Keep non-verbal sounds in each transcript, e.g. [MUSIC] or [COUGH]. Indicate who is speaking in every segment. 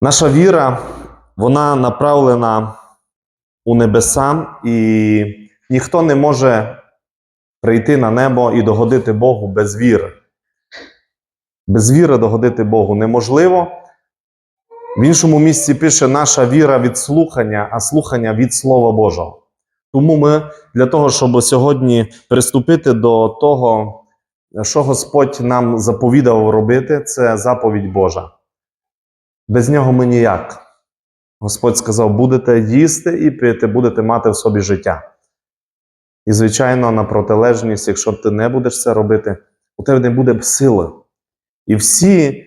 Speaker 1: Наша віра, вона направлена у небеса, і ніхто не може прийти на небо і догодити Богу без віри. Без віри догодити Богу неможливо. В іншому місці пише наша віра від слухання, а слухання від Слова Божого. Тому ми для того, щоб сьогодні приступити до того, що Господь нам заповідав робити, це заповідь Божа. Без нього ми ніяк. Господь сказав: будете їсти і пити, будете мати в собі життя. І, звичайно, на протилежність, якщо ти не будеш це робити, у тебе не буде сили. І всі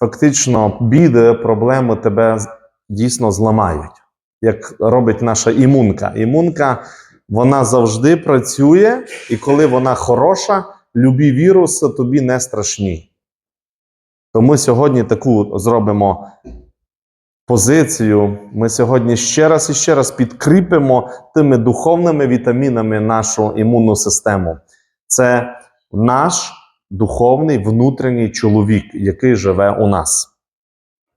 Speaker 1: фактично біди, проблеми тебе дійсно зламають, як робить наша імунка. Імунка вона завжди працює, і коли вона хороша, любі віруси тобі не страшні. То ми сьогодні таку зробимо позицію. Ми сьогодні ще раз і ще раз підкріпимо тими духовними вітамінами нашу імунну систему. Це наш духовний внутрішній чоловік, який живе у нас.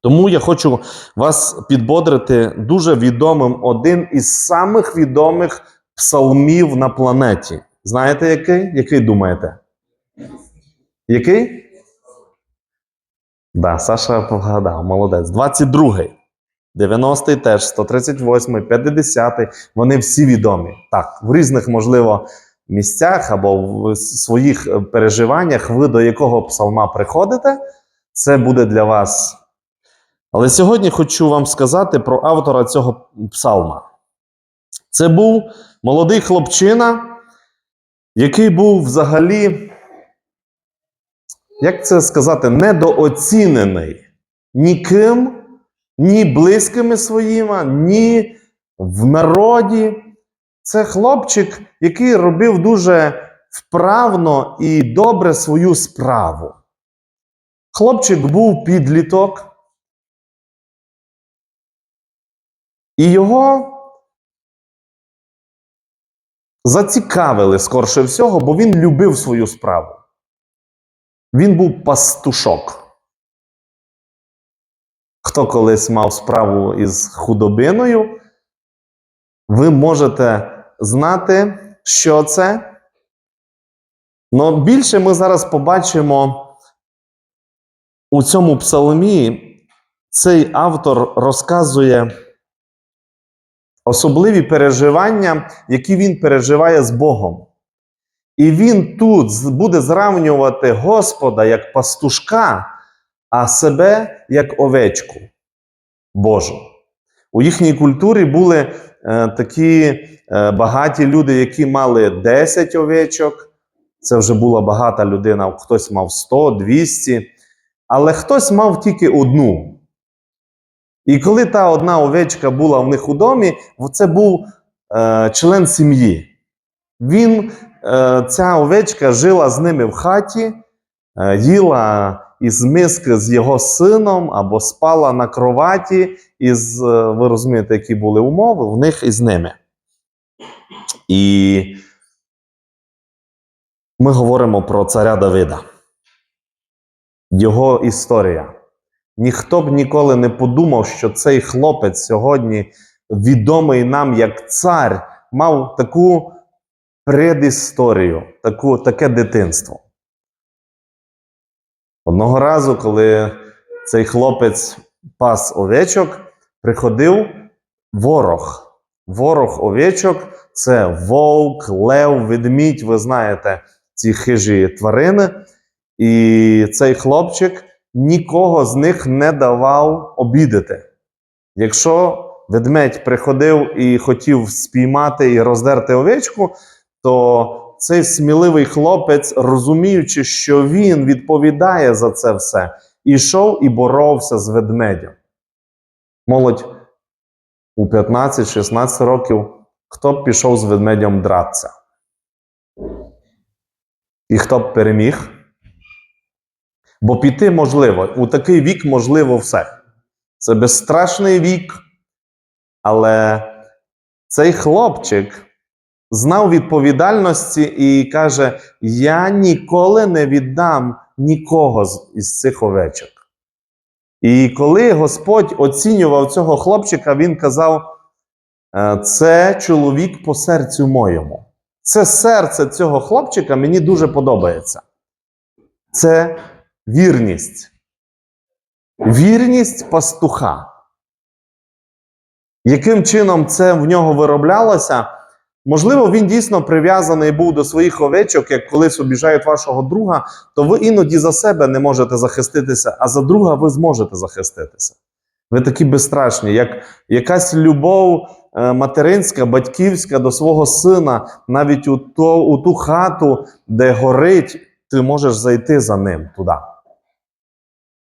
Speaker 1: Тому я хочу вас підбодрити дуже відомим один із самих відомих псалмів на планеті. Знаєте який? Який думаєте? Який? Да, Саша вгадав, молодець. 22-й. 90-й теж, 138-й, 50-й. Вони всі відомі. Так, в різних, можливо, місцях або в своїх е, переживаннях, ви до якого псалма приходите, це буде для вас. Але сьогодні хочу вам сказати про автора цього псалма. Це був молодий хлопчина, який був взагалі, як це сказати, недооцінений ніким, ні близькими своїми, ні в народі. Це хлопчик, який робив дуже вправно і добре свою справу. Хлопчик був підліток, і його зацікавили скорше всього, бо він любив свою справу. Він був пастушок. Хто колись мав справу із худобиною, ви можете знати, що це. Но більше ми зараз побачимо у цьому псалмі, цей автор розказує особливі переживання, які він переживає з Богом. І він тут буде зравнювати Господа як пастушка, а себе як овечку Божу. У їхній культурі були е, такі е, багаті люди, які мали 10 овечок. Це вже була багата людина, хтось мав 100, 200, але хтось мав тільки одну. І коли та одна овечка була в них у домі, це був е, член сім'ї. Він, ця овечка жила з ними в хаті, е, їла із миски з його сином або спала на кроваті, із, е, ви розумієте, які були умови в них із ними. І ми говоримо про царя Давида. Його історія. Ніхто б ніколи не подумав, що цей хлопець сьогодні, відомий нам як цар, мав таку предісторію, таку, таке дитинство. Одного разу, коли цей хлопець пас овечок, приходив ворог. Ворог овечок це вовк, лев, ведмідь, ви знаєте, ці хижі тварини. І цей хлопчик нікого з них не давав обідати. Якщо ведмедь приходив і хотів спіймати і роздерти овечку, то цей сміливий хлопець, розуміючи, що він відповідає за це все, ішов і боровся з ведмедем. Молодь у 15-16 років, хто б пішов з ведмедем дратися? І хто б переміг? Бо піти можливо, у такий вік можливо все. Це безстрашний вік. Але цей хлопчик знав відповідальності і каже: Я ніколи не віддам нікого із цих овечок. І коли Господь оцінював цього хлопчика, він казав: «Е, це чоловік по серцю моєму. Це серце цього хлопчика мені дуже подобається. Це вірність. Вірність пастуха. Яким чином це в нього вироблялося? Можливо, він дійсно прив'язаний був до своїх овечок, як колись обіжають вашого друга, то ви іноді за себе не можете захиститися, а за друга ви зможете захиститися. Ви такі безстрашні, як якась любов е, материнська, батьківська до свого сина, навіть у, то, у ту хату, де горить, ти можеш зайти за ним туди.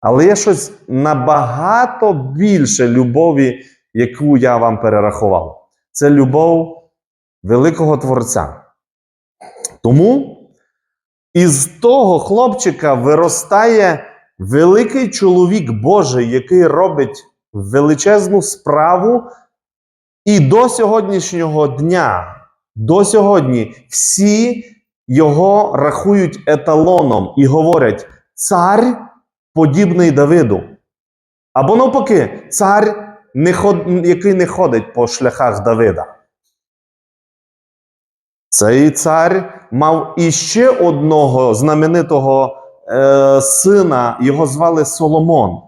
Speaker 1: Але є щось набагато більше любові, яку я вам перерахував. Це любов великого Творця. Тому із того хлопчика виростає великий чоловік Божий, який робить величезну справу. І до сьогоднішнього дня, до сьогодні, всі його рахують еталоном і говорять: цар подібний Давиду. Або навпаки, цар, який не ходить по шляхах Давида. Цей цар мав іще одного знаменитого е, сина, його звали Соломон.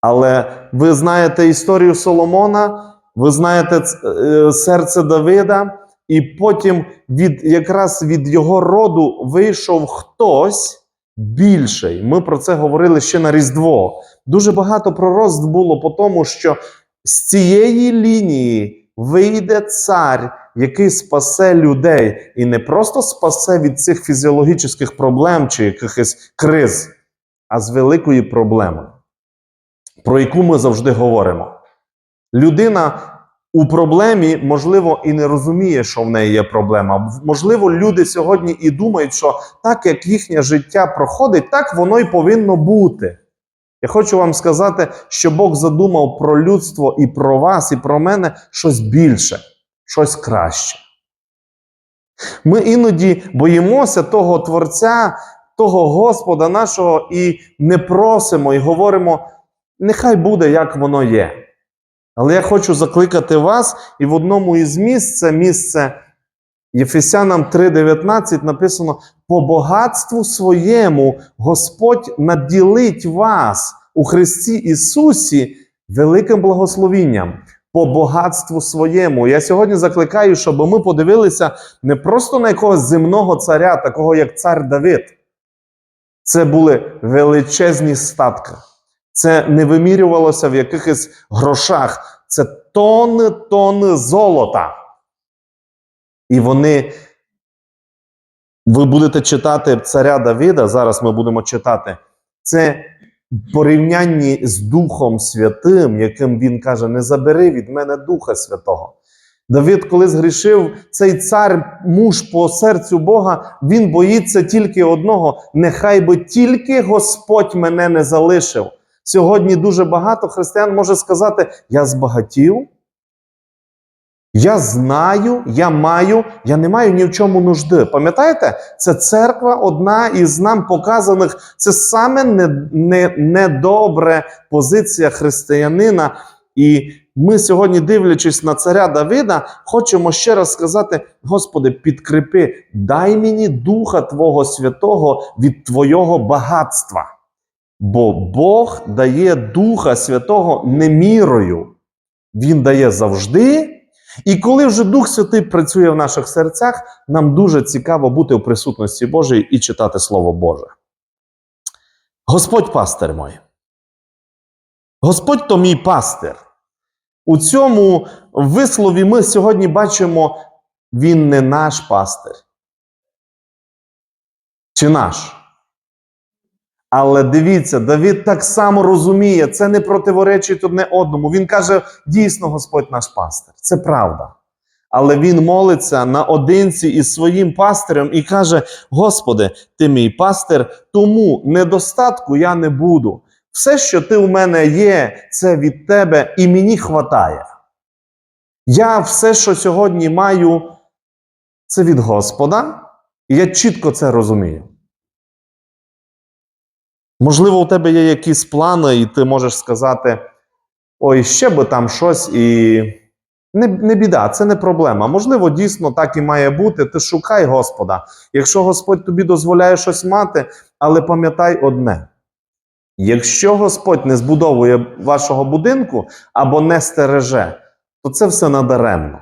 Speaker 1: Але ви знаєте історію Соломона, ви знаєте е, серце Давида, і потім від, якраз від його роду вийшов хтось більший. Ми про це говорили ще на Різдво. Дуже багато пророцтв було по тому, що з цієї лінії вийде цар, який спасе людей, і не просто спасе від цих фізіологічних проблем чи якихось криз, а з великої проблеми, про яку ми завжди говоримо. Людина у проблемі, можливо, і не розуміє, що в неї є проблема. Можливо, люди сьогодні і думають, що так як їхнє життя проходить, так воно й повинно бути. Я хочу вам сказати, що Бог задумав про людство і про вас, і про мене щось більше, щось краще. Ми іноді боїмося того Творця, того Господа нашого, і не просимо, і говоримо, нехай буде, як воно є. Але я хочу закликати вас, і в одному із місць, це місце Єфесянам 3:19 написано: по багатству своєму Господь наділить вас у Христі Ісусі великим благословінням. По багатству своєму. Я сьогодні закликаю, щоб ми подивилися не просто на якогось земного царя, такого як цар Давид. Це були величезні статки. Це не вимірювалося в якихось грошах. Це тони тони золота. І вони, ви будете читати царя Давида, зараз ми будемо читати. Це порівнянні з Духом Святим, яким він каже: не забери від мене Духа Святого. Давид, коли згрішив, цей цар, муж по серцю Бога, він боїться тільки одного: нехай би тільки Господь мене не залишив. Сьогодні дуже багато християн може сказати: Я збагатів, я знаю, я маю, я не маю ні в чому нужди. Пам'ятаєте, це церква одна із нам показаних. Це саме не, не, недобре позиція християнина. І ми сьогодні, дивлячись на царя Давида, хочемо ще раз сказати: Господи, підкріпи, дай мені Духа Твого Святого від Твого багатства. Бо Бог дає Духа Святого не мірою. Він дає завжди. І коли вже Дух Святий працює в наших серцях, нам дуже цікаво бути в присутності Божої і читати Слово Боже. Господь пастир мой. Господь то мій пастир. У цьому вислові ми сьогодні бачимо, він не наш пастир. Чи наш? Але дивіться, Давид так само розуміє, це не противоречить одне одному. Він каже: дійсно, Господь наш пастир. Це правда. Але він молиться наодинці із своїм пастирем і каже: Господи, ти мій пастир, тому недостатку я не буду. Все, що ти у мене є, це від тебе, і мені хватає. Я все, що сьогодні маю, це від Господа, і я чітко це розумію. Можливо, у тебе є якісь плани, і ти можеш сказати: ой, ще би там щось, і не, не біда, це не проблема. Можливо, дійсно так і має бути. Ти шукай Господа. Якщо Господь тобі дозволяє щось мати, але пам'ятай одне: якщо Господь не збудовує вашого будинку або не стереже, то це все надаремно.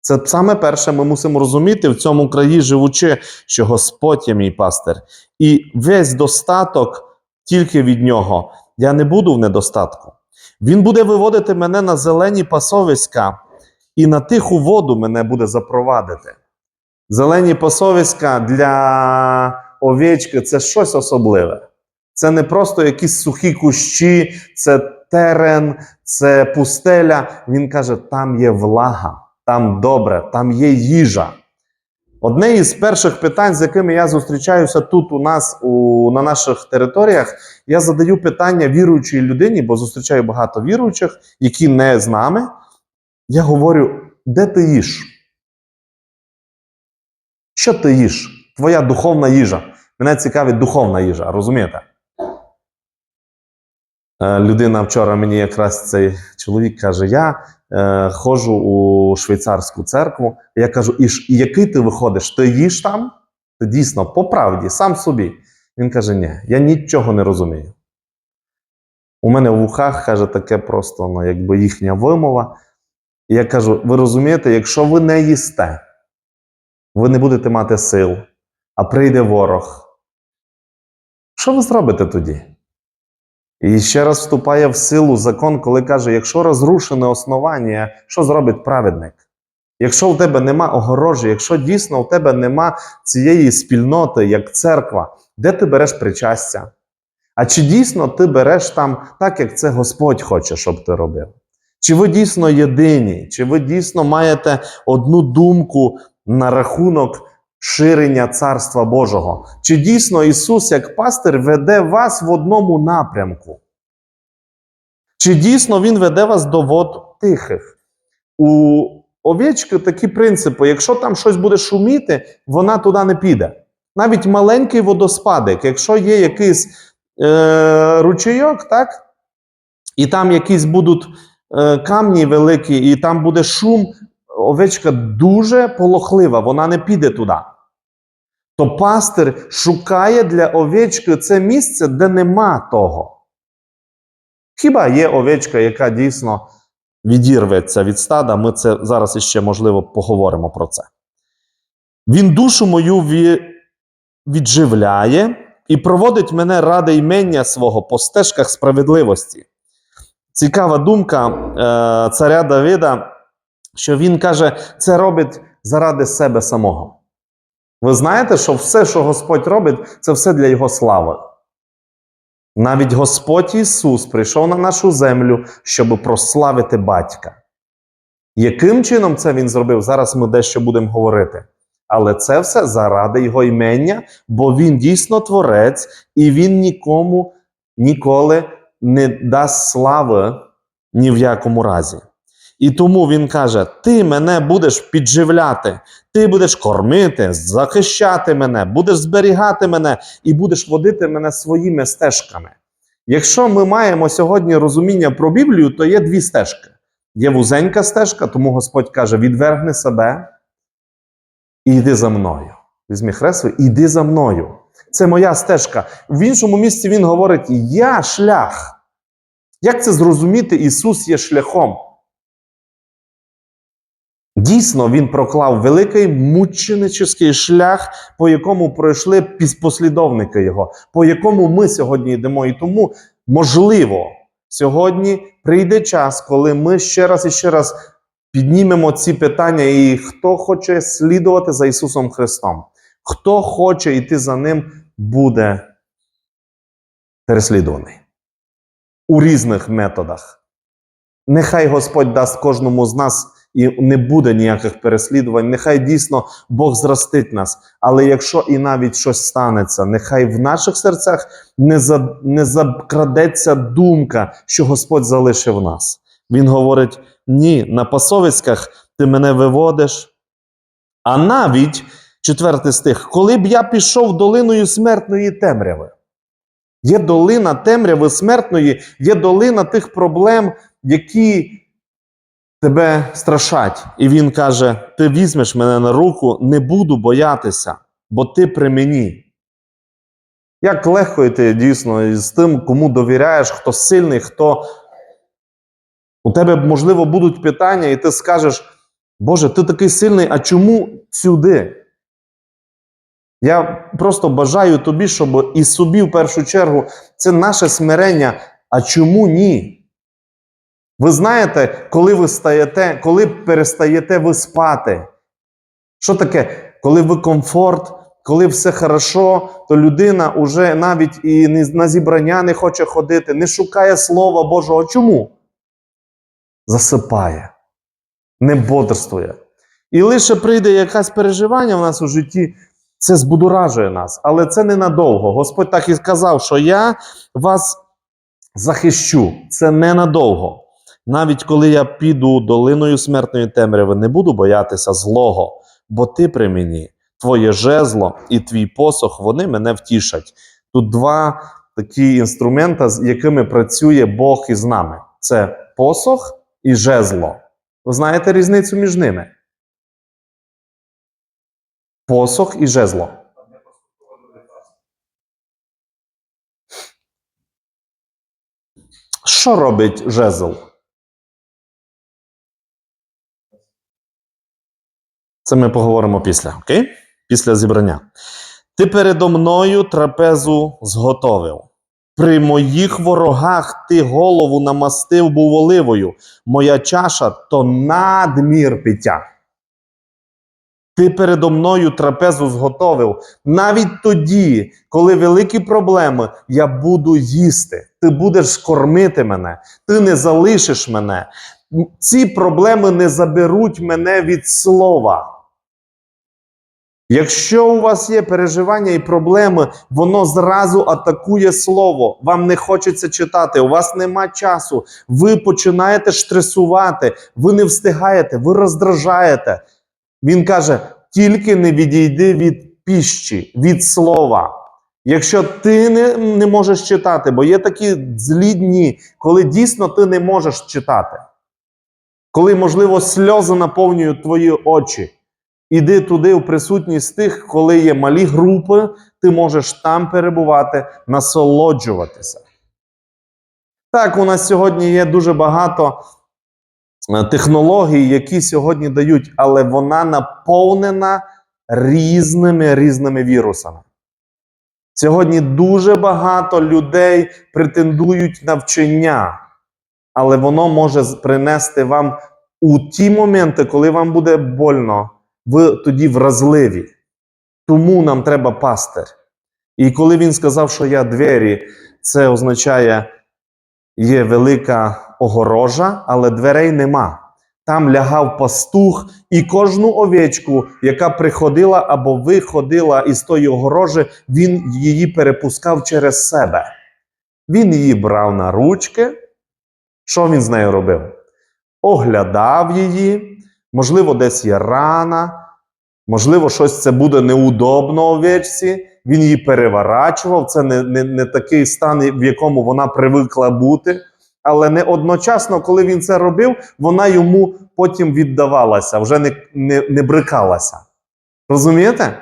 Speaker 1: Це саме перше, ми мусимо розуміти в цьому краї, живучи, що Господь є мій пастир, і весь достаток тільки від нього. Я не буду в недостатку. Він буде виводити мене на зелені пасовиська, і на тиху воду мене буде запровадити. Зелені пасовиська для овечки це щось особливе. Це не просто якісь сухі кущі, це терен, це пустеля. Він каже: там є влага, там добре, там є їжа. Одне із перших питань, з якими я зустрічаюся тут у нас у, на наших територіях, я задаю питання віруючій людині, бо зустрічаю багато віруючих, які не з нами. Я говорю: де ти їш? Що ти їш? Твоя духовна їжа. Мене цікавить духовна їжа, розумієте? Е, Людина вчора мені якраз цей чоловік каже: Я е, ходжу у швейцарську церкву. Я кажу, і, і який ти виходиш? Ти їш там? Ти дійсно по правді, сам собі. Він каже: Ні, я нічого не розумію. У мене в вухах каже таке просто, ну, якби їхня вимова. І я кажу: ви розумієте, якщо ви не їсте, ви не будете мати сил, а прийде ворог. Що ви зробите тоді? І ще раз вступає в силу закон, коли каже: якщо розрушене основання, що зробить праведник? Якщо у тебе нема огорожі, якщо дійсно у тебе нема цієї спільноти, як церква, де ти береш причастя? А чи дійсно ти береш там так, як це Господь хоче, щоб ти робив? Чи ви дійсно єдині? Чи ви дійсно маєте одну думку на рахунок ширення Царства Божого? Чи дійсно Ісус, як пастир, веде вас в одному напрямку? Чи дійсно Він веде вас до вод тихих? У овечки такі принципи: якщо там щось буде шуміти, вона туди не піде. Навіть маленький водоспадик, якщо є якийсь е, ручейок, так? І там якісь будуть е, камні великі, і там буде шум, овечка дуже полохлива, вона не піде туди. То пастир шукає для овечки це місце, де нема того. Хіба є овечка, яка дійсно відірветься від стада, ми це зараз іще, можливо, поговоримо про це. Він душу мою відживляє і проводить мене ради імення свого по стежках справедливості. Цікава думка е, царя Давида, що він каже, це робить заради себе самого. Ви знаєте, що все, що Господь робить, це все для Його слави. Навіть Господь Ісус прийшов на нашу землю, щоб прославити батька. Яким чином це Він зробив? Зараз ми дещо будемо говорити. Але це все заради Його імення, бо Він дійсно творець, і Він нікому ніколи не дасть слави ні в якому разі. І тому він каже: Ти мене будеш підживляти, ти будеш кормити, захищати мене, будеш зберігати мене і будеш водити мене своїми стежками. Якщо ми маємо сьогодні розуміння про Біблію, то є дві стежки. Є вузенька стежка, тому Господь каже: відвергни себе і йди за мною. Візьми хрест свій, іди за мною. Це моя стежка. В іншому місці він говорить: Я шлях. Як це зрозуміти? Ісус є шляхом. Дійсно, він проклав великий мученический шлях, по якому пройшли послідовники його, по якому ми сьогодні йдемо. І тому, можливо, сьогодні прийде час, коли ми ще раз і ще раз піднімемо ці питання, і хто хоче слідувати за Ісусом Христом, хто хоче йти за Ним, буде переслідуваний у різних методах. Нехай Господь дасть кожному з нас і не буде ніяких переслідувань. Нехай дійсно Бог зростить нас. Але якщо і навіть щось станеться, нехай в наших серцях не, за, не закрадеться думка, що Господь залишив нас. Він говорить: ні, на пасовиськах ти мене виводиш. А навіть, четвертий стих, коли б я пішов долиною смертної темряви. Є долина темряви смертної, є долина тих проблем, які тебе страшать. І він каже: Ти візьмеш мене на руку, не буду боятися, бо ти при мені. Як легко йти дійсно з тим, кому довіряєш, хто сильний, хто. У тебе, можливо, будуть питання, і ти скажеш: Боже, ти такий сильний, а чому сюди? Я просто бажаю тобі, щоб і собі в першу чергу це наше смирення. А чому ні? Ви знаєте, коли ви стаєте, коли перестаєте ви спати? Що таке? Коли ви комфорт, коли все хорошо, то людина уже навіть і на зібрання не хоче ходити, не шукає Слова Божого. Чому? Засипає, не бодрствує. І лише прийде якесь переживання в нас у житті, це збудоражує нас. Але це ненадовго. Господь так і сказав, що я вас захищу. Це ненадовго. Навіть коли я піду долиною смертної темряви, не буду боятися злого, бо ти при мені, твоє жезло і твій посох, вони мене втішать. Тут два такі інструмента, з якими працює Бог із нами: це посох і жезло. Ви знаєте різницю між ними? Посох і жезло. Що робить жезл? Це ми поговоримо після, окей? Після зібрання. Ти передо мною трапезу зготовив. При моїх ворогах ти голову намастив був оливою. Моя чаша то надмір пиття. Ти передо мною трапезу зготовив. Навіть тоді, коли великі проблеми, я буду їсти. Ти будеш кормити мене, ти не залишиш мене. Ці проблеми не заберуть мене від слова. Якщо у вас є переживання і проблеми, воно зразу атакує слово. Вам не хочеться читати, у вас нема часу. Ви починаєте стресувати, ви не встигаєте, ви роздражаєте. Він каже: тільки не відійди від піщі, від слова. Якщо ти не, не можеш читати, бо є такі злі дні, коли дійсно ти не можеш читати, коли, можливо, сльози наповнюють твої очі. Іди туди у присутність тих, коли є малі групи, ти можеш там перебувати, насолоджуватися. Так, у нас сьогодні є дуже багато е, технологій, які сьогодні дають, але вона наповнена різними різними вірусами. Сьогодні дуже багато людей претендують на вчення, але воно може принести вам у ті моменти, коли вам буде больно, ви тоді вразливі. Тому нам треба пастир. І коли він сказав, що я двері, це означає, є велика огорожа, але дверей нема. Там лягав пастух, і кожну овечку, яка приходила або виходила із тої огорожі, він її перепускав через себе. Він її брав на ручки. Що він з нею робив? Оглядав її, можливо, десь є рана, можливо, щось це буде неудобно овечці. Він її переворачував. Це не, не, не такий стан, в якому вона привикла бути. Але не одночасно, коли він це робив, вона йому потім віддавалася, вже не, не, не брикалася. Розумієте?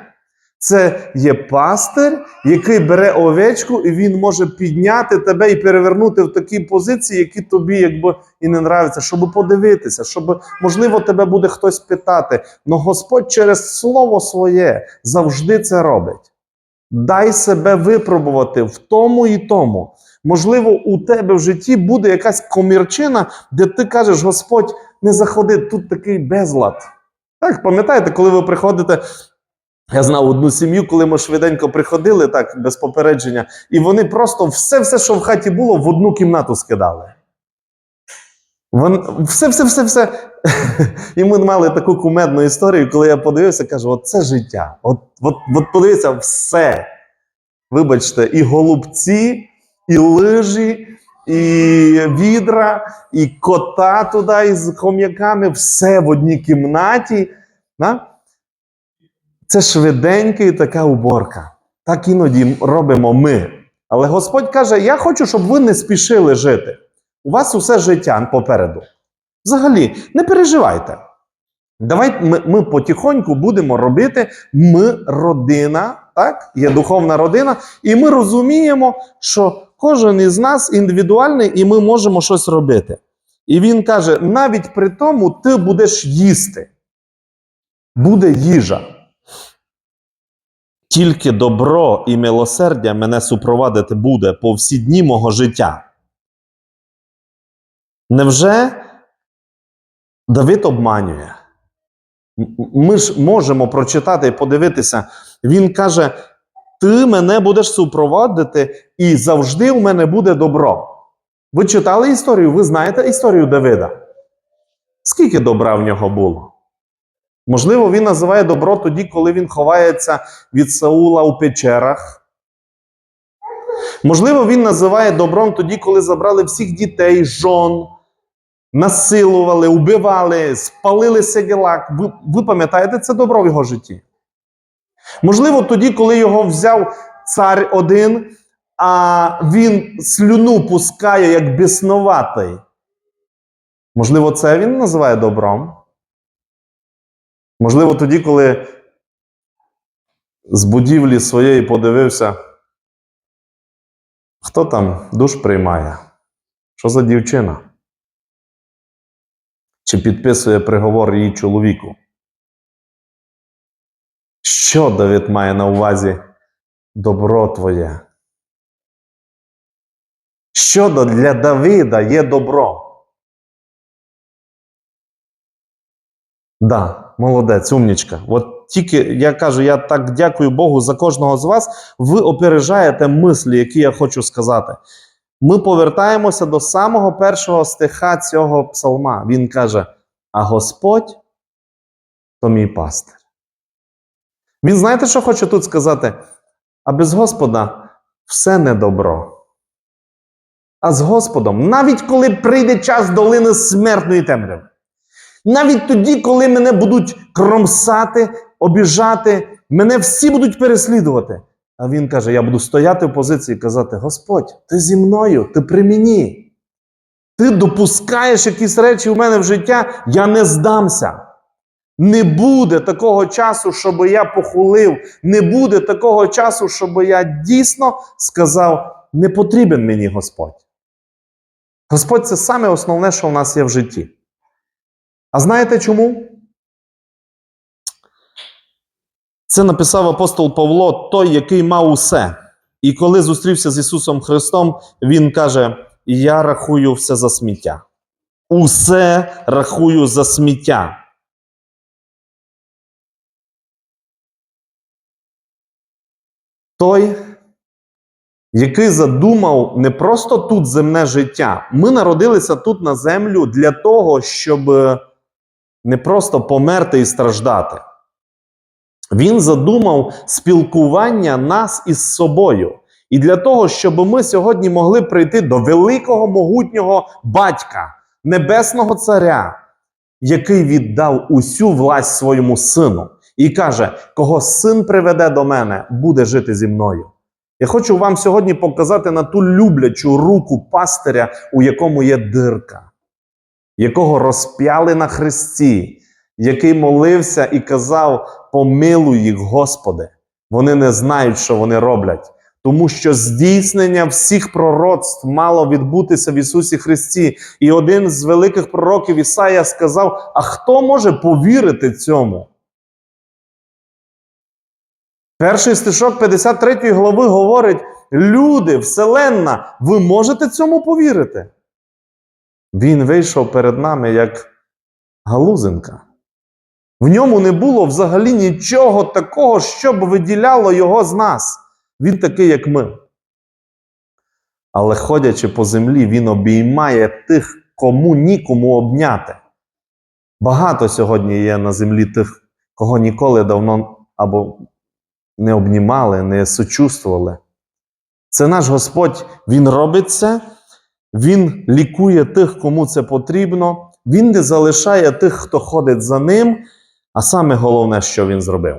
Speaker 1: Це є пастир, який бере овечку, і він може підняти тебе і перевернути в такі позиції, які тобі якби і не нравляться, щоб подивитися, щоб, можливо, тебе буде хтось питати. Но Господь через слово своє завжди це робить. Дай себе випробувати в тому і тому. Можливо, у тебе в житті буде якась комірчина, де ти кажеш, Господь, не заходи, тут такий безлад. Так, пам'ятаєте, коли ви приходите. Я знав одну сім'ю, коли ми швиденько приходили, так, без попередження, і вони просто все, все, що в хаті було, в одну кімнату скидали. Вон, все, все, все, все. [LAUGHS] І ми мали таку кумедну історію, коли я подивився, кажу: от це життя. От, от, от подивіться, все. Вибачте, і голубці, і лижі, і відра, і кота туди із хом'яками, все в одній кімнаті. Да? Це швиденька і така уборка. Так іноді робимо ми. Але Господь каже: Я хочу, щоб ви не спішили жити. У вас усе життя попереду. Взагалі, не переживайте. Давайте ми, ми потихоньку будемо робити. Ми родина, так? Є духовна родина, і ми розуміємо, що кожен із нас індивідуальний, і ми можемо щось робити. І він каже: навіть при тому ти будеш їсти. Буде їжа. Тільки добро і милосердя мене супровадити буде по всі дні мого життя. Невже Давид обманює? Ми ж можемо прочитати і подивитися. Він каже: Ти мене будеш супроводити, і завжди у мене буде добро. Ви читали історію? Ви знаєте історію Давида? Скільки добра в нього було? Можливо, він називає добро тоді, коли він ховається від Саула у печерах. Можливо, він називає добром тоді, коли забрали всіх дітей, жон, насилували, убивали, спалили Седілак. Ви, ви пам'ятаєте це добро в його житті? Можливо, тоді, коли його взяв цар один, а він слюну пускає як біснуватий. Можливо, це він називає добром? Можливо, тоді, коли з будівлі своєї подивився, хто там душ приймає? Що за дівчина? Чи підписує приговор її чоловіку? Що Давид має на увазі добро твоє? Що для Давида є добро? Да, молодець, умнічка. От тільки я кажу, я так дякую Богу за кожного з вас. Ви опережаєте мислі, які я хочу сказати. Ми повертаємося до самого першого стиха цього псалма. Він каже: А Господь то мій пастир. Він знаєте, що хоче тут сказати? А без Господа все не добро. А з Господом, навіть коли прийде час долини смертної темряви, навіть тоді, коли мене будуть кромсати, обіжати, мене всі будуть переслідувати. А він каже: я буду стояти в позиції і казати: Господь, ти зі мною, ти при мені. Ти допускаєш якісь речі в мене в життя, я не здамся. Не буде такого часу, щоб я похулив, не буде такого часу, щоб я дійсно сказав: не потрібен мені Господь. Господь це саме основне, що в нас є в житті. А знаєте чому? Це написав апостол Павло, той, який мав усе. І коли зустрівся з Ісусом Христом, Він каже: Я рахую все за сміття. Усе рахую за сміття. Той, який задумав не просто тут земне життя. Ми народилися тут на землю для того, щоб е, не просто померти і страждати. Він задумав спілкування нас із собою. І для того, щоб ми сьогодні могли прийти до великого могутнього батька, небесного царя, який віддав усю власть своєму сину, і каже: кого син приведе до мене, буде жити зі мною. Я хочу вам сьогодні показати на ту люблячу руку пастиря, у якому є дирка, якого розп'яли на хресті, який молився і казав: Помилуй їх, Господи. Вони не знають, що вони роблять. Тому що здійснення всіх пророцтв мало відбутися в Ісусі Христі. І один з великих пророків Ісая сказав: А хто може повірити цьому? Перший стишок 53 глави говорить: люди, Вселенна, ви можете цьому повірити? Він вийшов перед нами як галузинка. В ньому не було взагалі нічого такого, що б виділяло його з нас. Він такий, як ми. Але ходячи по землі, він обіймає тих, кому нікому обняти. Багато сьогодні є на землі тих, кого ніколи давно або не обнімали, не сочувствували. Це наш Господь, Він робить це, Він лікує тих, кому це потрібно, Він не залишає тих, хто ходить за ним. А саме головне, що Він зробив.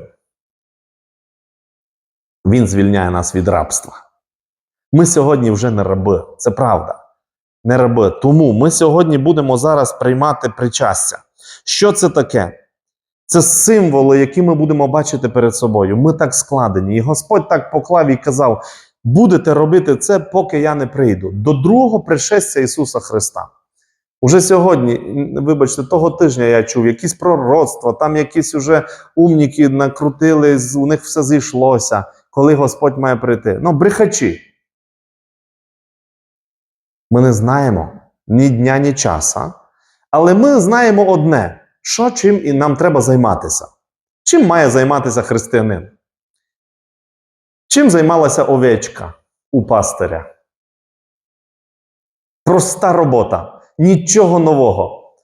Speaker 1: Він звільняє нас від рабства. Ми сьогодні вже не раби. Це правда. Не раби. Тому ми сьогодні будемо зараз приймати причастя. Що це таке? Це символи, які ми будемо бачити перед собою. Ми так складені. І Господь так поклав і казав: будете робити це, поки я не прийду. До другого пришестя Ісуса Христа. Уже сьогодні, вибачте, того тижня я чув якісь пророцтва, там якісь уже умніки накрутили, у них все зійшлося, коли Господь має прийти. Ну, брехачі. Ми не знаємо ні дня, ні часа, але ми знаємо одне, що чим і нам треба займатися. Чим має займатися християнин? Чим займалася овечка у пастиря? Проста робота, нічого нового.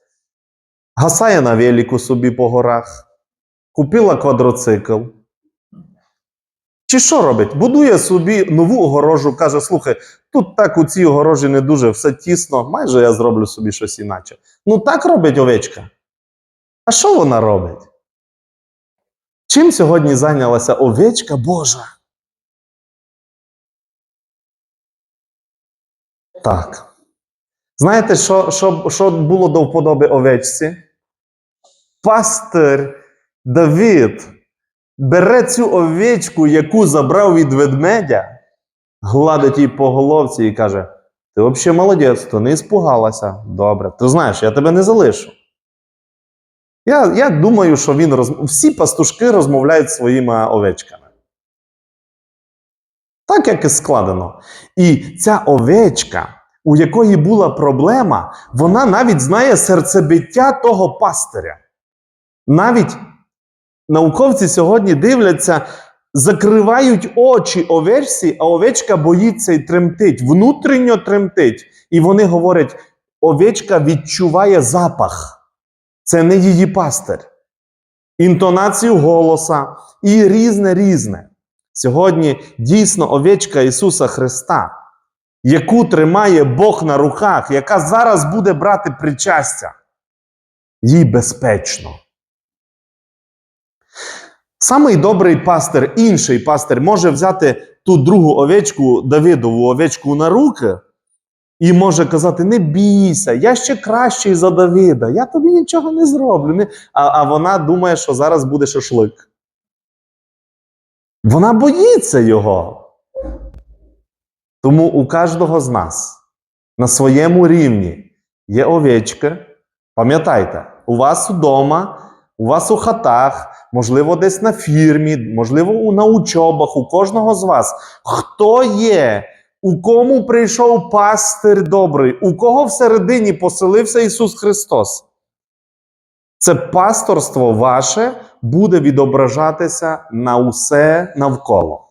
Speaker 1: Гасає на велику собі по горах, купила квадроцикл. Чи що робить? Будує собі нову огорожу, каже: слухай, тут так у цій огорожі не дуже, все тісно, майже я зроблю собі щось іначе. Ну так робить овечка. А що вона робить? Чим сьогодні зайнялася овечка Божа? Так. Знаєте, що, що, що було до вподоби овечці? Пастир Давид бере цю овечку, яку забрав від ведмедя, гладить її по головці і каже: Ти взагалі молодець, то не іспугалася. Добре. Ти знаєш, я тебе не залишу. Я, я думаю, що він роз... всі пастушки розмовляють своїми овечками. Так, як і складено. І ця овечка, у якої була проблема, вона навіть знає серцебиття того пастиря. Навіть науковці сьогодні дивляться, закривають очі овечці, а овечка боїться і тремтить, внутрішньо тремтить. І вони говорять: овечка відчуває запах. Це не її пастир. Інтонацію голоса і різне різне. Сьогодні дійсно овечка Ісуса Христа, яку тримає Бог на руках, яка зараз буде брати причастя, їй безпечно. Самий добрий пастир, інший пастир, може взяти ту другу овечку, Давидову овечку на руки, і може казати: не бійся, я ще кращий за Давида, я тобі нічого не зроблю. А, а вона думає, що зараз буде шашлик. Вона боїться його. Тому у кожного з нас на своєму рівні є овечки. Пам'ятайте, у вас вдома, у вас у хатах, можливо, десь на фірмі, можливо, на учобах, у кожного з вас. Хто є? У кому прийшов пастир добрий, у кого всередині поселився Ісус Христос? Це пасторство ваше буде відображатися на усе навколо.